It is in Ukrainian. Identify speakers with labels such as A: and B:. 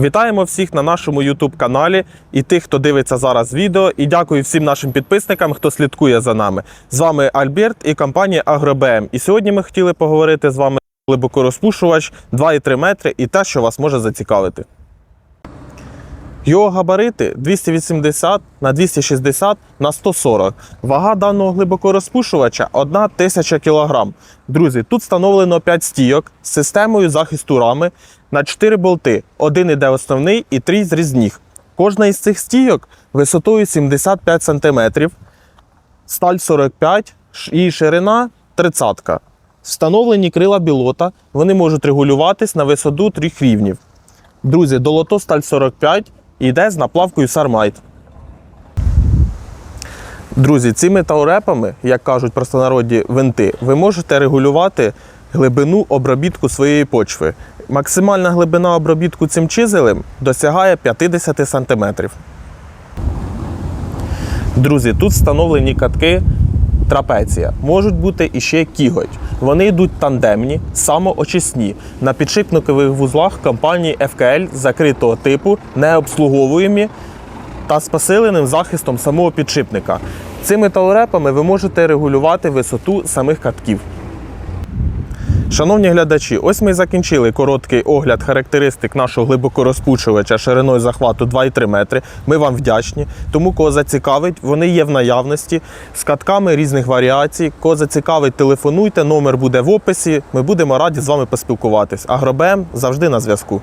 A: Вітаємо всіх на нашому YouTube каналі і тих, хто дивиться зараз відео. І дякую всім нашим підписникам, хто слідкує за нами. З вами Альберт і компанія AgroBM. І сьогодні ми хотіли поговорити з вами про глибокорозпушувач 2,3 метри і те, що вас може зацікавити. Його габарити 280 на 260 на 140. Вага даного глибокорозпушувача 1 тисяча кг. Друзі, тут встановлено 5 стійок з системою захисту рами на 4 болти. Один іде основний і 3 зрізних. Кожна із цих стійок висотою 75 см, сталь 45 ш- і ширина 30. Встановлені крила білота, вони можуть регулюватись на висоту трьох рівнів. Друзі, долото сталь 45 йде з наплавкою Сармайт. Друзі, цими таурепами, як кажуть простонароді винти, ви можете регулювати глибину обробітку своєї почви. Максимальна глибина обробітку цим чизелем досягає 50 см. Друзі, тут встановлені катки трапеція. Можуть бути іще кіготь. Вони йдуть тандемні, самоочисні. На підшипникових вузлах компанії FKL закритого типу, необслуговуємі та з посиленим захистом самого підшипника. Цими таурепами ви можете регулювати висоту самих катків. Шановні глядачі, ось ми і закінчили короткий огляд характеристик нашого глибокорозпучувача шириною захвату 2,3 метри. Ми вам вдячні. Тому кого зацікавить, вони є в наявності з катками різних варіацій. Кого зацікавить, телефонуйте, номер буде в описі. Ми будемо раді з вами поспілкуватись. Агробем завжди на зв'язку.